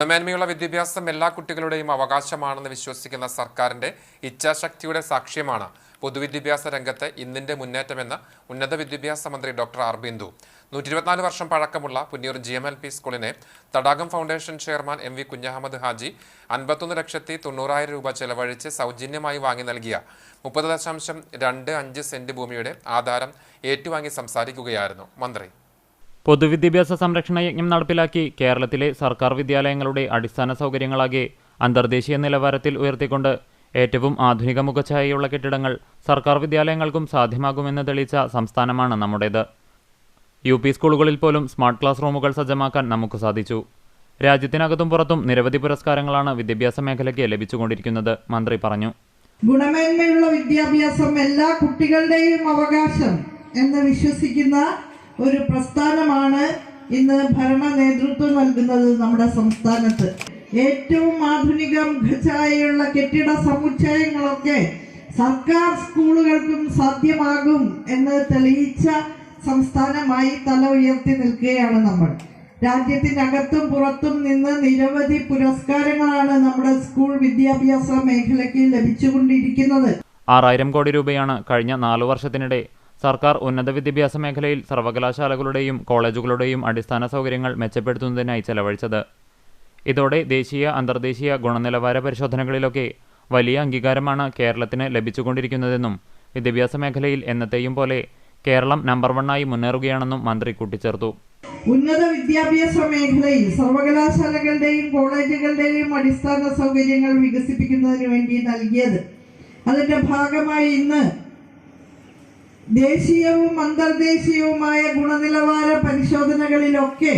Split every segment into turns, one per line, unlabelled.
ഗുണമേന്മയുള്ള വിദ്യാഭ്യാസം എല്ലാ കുട്ടികളുടെയും അവകാശമാണെന്ന് വിശ്വസിക്കുന്ന സർക്കാരിന്റെ ഇച്ഛാശക്തിയുടെ സാക്ഷ്യമാണ് പൊതുവിദ്യാഭ്യാസ രംഗത്ത് ഇന്നിന്റെ മുന്നേറ്റമെന്ന് ഉന്നത വിദ്യാഭ്യാസ മന്ത്രി ഡോക്ടർ ആർ ബിന്ദു. നൂറ്റി വർഷം പഴക്കമുള്ള Punnur G M L P സ്കൂളിനെ Thadakam foundation chairman M V Kunhahammad Haji അൻപത്തൊന്ന് ലക്ഷത്തി തൊണ്ണൂറായിരം രൂപ ചെലവഴിച്ച് സൗജന്യമായി വാങ്ങി നൽകിയ മുപ്പത് ദശാംശം രണ്ട് അഞ്ച് സെന്റ് ഭൂമിയുടെ ആധാരം ഏറ്റുവാങ്ങി സംസാരിക്കുകയായിരുന്നു മന്ത്രി.
പൊതുവിദ്യാഭ്യാസ സംരക്ഷണ യജ്ഞം നടപ്പിലാക്കി കേരളത്തിലെ സർക്കാർ വിദ്യാലയങ്ങളുടെ അടിസ്ഥാന സൗകര്യങ്ങളാകെ അന്തർദേശീയ നിലവാരത്തിൽ ഉയർത്തിക്കൊണ്ട് ഏറ്റവും ആധുനിക മുഖഛായയുള്ള കെട്ടിടങ്ങൾ സർക്കാർ വിദ്യാലയങ്ങൾക്കും സാധ്യമാകുമെന്ന് തെളിയിച്ച സംസ്ഥാനമാണ് നമ്മുടേത്. യു പി സ്കൂളുകളിൽ പോലും സ്മാർട്ട് ക്ലാസ് റൂമുകൾ സജ്ജമാക്കാൻ നമുക്ക് സാധിച്ചു. രാജ്യത്തിനകത്തും പുറത്തും നിരവധി പുരസ്കാരങ്ങളാണ് വിദ്യാഭ്യാസ മേഖലയ്ക്ക് ലഭിച്ചുകൊണ്ടിരിക്കുന്നത് മന്ത്രി പറഞ്ഞു.
ഗുണമേന്മയുള്ള വിദ്യാഭ്യാസം എല്ലാ കുട്ടികളുടെയും അവകാശം എന്ന് വിശ്വസിക്കുന്ന ഒരു പ്രസ്ഥാനമാണ് ഇന്ന് ഭരണ നേതൃത്വം നൽകുന്നത് നമ്മുടെ സംസ്ഥാനത്ത്. ഏറ്റവും ആധുനിക ഖജായുള്ള കെട്ടിട സമുച്ചയങ്ങളൊക്കെ സർക്കാർ സ്കൂളുകൾക്കും സാധ്യമാകും എന്ന് തെളിയിച്ച സംസ്ഥാനമായി തല ഉയർത്തി നിൽക്കുകയാണ് നമ്മൾ. രാജ്യത്തിനകത്തും പുറത്തും നിന്ന് നിരവധി പുരസ്കാരങ്ങളാണ് നമ്മുടെ സ്കൂൾ വിദ്യാഭ്യാസ മേഖലയ്ക്ക് ലഭിച്ചുകൊണ്ടിരിക്കുന്നത്.
ആറായിരം കോടി രൂപയാണ് കഴിഞ്ഞ നാലു വർഷത്തിനിടെ സർക്കാർ ഉന്നത വിദ്യാഭ്യാസ മേഖലയിൽ സർവകലാശാലകളുടെയും കോളേജുകളുടെയും അടിസ്ഥാന സൗകര്യങ്ങൾ മെച്ചപ്പെടുത്തുന്നതിനായി ചെലവഴിച്ചത്. ഇതോടെ ദേശീയ അന്തർദേശീയ ഗുണനിലവാര പരിശോധനകളിലൊക്കെ വലിയ അംഗീകാരമാണ് കേരളത്തിന് ലഭിച്ചുകൊണ്ടിരിക്കുന്നതെന്നും വിദ്യാഭ്യാസ മേഖലയിൽ എന്നത്തെയും പോലെ കേരളം നമ്പർ വണ്ണായി മുന്നേറുകയാണെന്നും മന്ത്രി കൂട്ടിച്ചേർത്തു.
ഉന്നത വിദ്യാഭ്യാസ മേഖലയിൽ സർവകലാശാലകളുടെയും കോളേജുകളുടെയും അടിസ്ഥാന സൗകര്യങ്ങൾ വികസിപ്പിക്കുന്നതിന് വേണ്ടി നൽകിയത്. അതിന്റെ ഭാഗമായി ഇന്ന് ദേശീയവും അന്തർദേശീയവുമായ ഗുണനിലവാര പരിശോധനകളിലൊക്കെ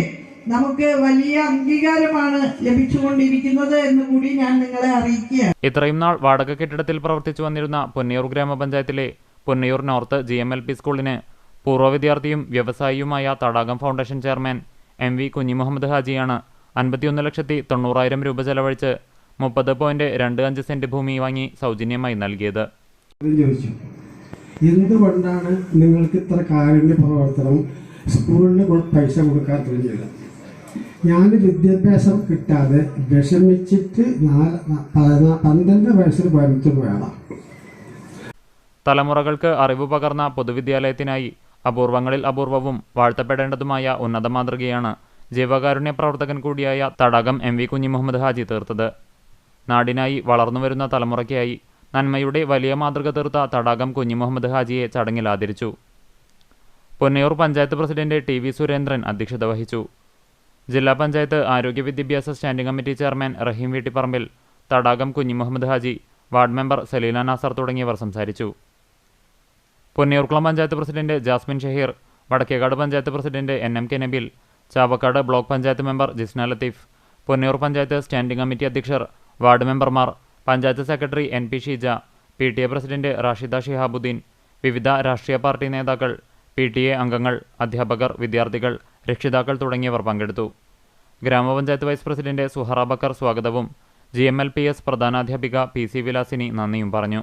നമുക്ക് വലിയ അംഗീകാരമാണ് ലഭിച്ചുകൊണ്ടിരിക്കുന്നത് എന്ന് കൂടി ഞാൻ നിങ്ങളെ അറിയിക്കുകയാണ്.
ഇത്രയും നാൾ വാടക കെട്ടിടത്തിൽ പ്രവർത്തിച്ചു വന്നിരുന്ന പൊന്നിയൂർ ഗ്രാമപഞ്ചായത്തിലെ Ponniyur north G M L P സ്കൂളിന് പൂർവ വിദ്യാർത്ഥിയും വ്യവസായിയുമായ Thadakam foundation chairman M V Kunhimuhammad ഹാജിയാണ് അൻപത്തിയൊന്ന് ലക്ഷത്തി തൊണ്ണൂറായിരം രൂപ ചെലവഴിച്ച് മുപ്പത് പോയിന്റ് രണ്ട് അഞ്ച് സെന്റ് ഭൂമി വാങ്ങി സൗജന്യമായി നൽകിയത്.
എന്തുകൊണ്ടാണ് നിങ്ങൾക്ക് ഇത്ര കാരുണ്യ പ്രവർത്തനം സ്കൂളിന് പൈസ കൊടുക്കാൻ തുടങ്ങിയത് ഞാൻ വിദ്യാഭ്യാസം കിട്ടാതെ വിഷമിച്ചിട്ട് നാല് പന്ത്രണ്ട് വയസ്സിൽ വരുത്തു പോയതാണ്
തലമുറകൾക്ക് അറിവ് പകർന്ന പൊതുവിദ്യാലയത്തിനായി അപൂർവങ്ങളിൽ അപൂർവവും വാഴ്ത്തപ്പെടേണ്ടതുമായ ഉന്നത മാതൃകയാണ് ജീവകാരുണ്യ പ്രവർത്തകൻ കൂടിയായ തടാകം എം വി കുഞ്ഞി മുഹമ്മദ് ഹാജി തീർത്തത്. നാടിനായി വളർന്നുവരുന്ന തലമുറയ്ക്കായി നന്മയുടെ വലിയ മാതൃക തീർത്ത തടാകം കുഞ്ഞു മുഹമ്മദ് ഹാജിയെ ചടങ്ങിൽ ആദരിച്ചു. Ponnayur panchayat president T V Surendran അധ്യക്ഷത വഹിച്ചു. ജില്ലാ പഞ്ചായത്ത് ആരോഗ്യ വിദ്യാഭ്യാസ standing committee chairman Rahim Veettipparambil Thadakam Kunhu Muhammad Haji ward member Saleela Nasar തുടങ്ങിയവർ സംസാരിച്ചു. Ponniyurkulam panchayat president Jasmin Shaheer Vadakkekad panchayat president N M K Nabil Chavakkad block panchayat member Jisna Latheef Ponniyur panchayat standing committee അധ്യക്ഷർ ward മെമ്പർമാർ panchayat secretary N P Sheeja P T A president Rashida Shihabuddin വിവിധ രാഷ്ട്രീയ party നേതാക്കൾ P T A അംഗങ്ങൾ അധ്യാപകർ വിദ്യാർത്ഥികൾ രക്ഷിതാക്കൾ തുടങ്ങിയവർ പങ്കെടുത്തു. ഗ്രാമപഞ്ചായത്ത് വൈസ് പ്രസിഡന്റ് സുഹറ ബക്കർ സ്വാഗതവും G M L P S പ്രധാനാധ്യാപിക P C Vilasini നന്ദിയും പറഞ്ഞു.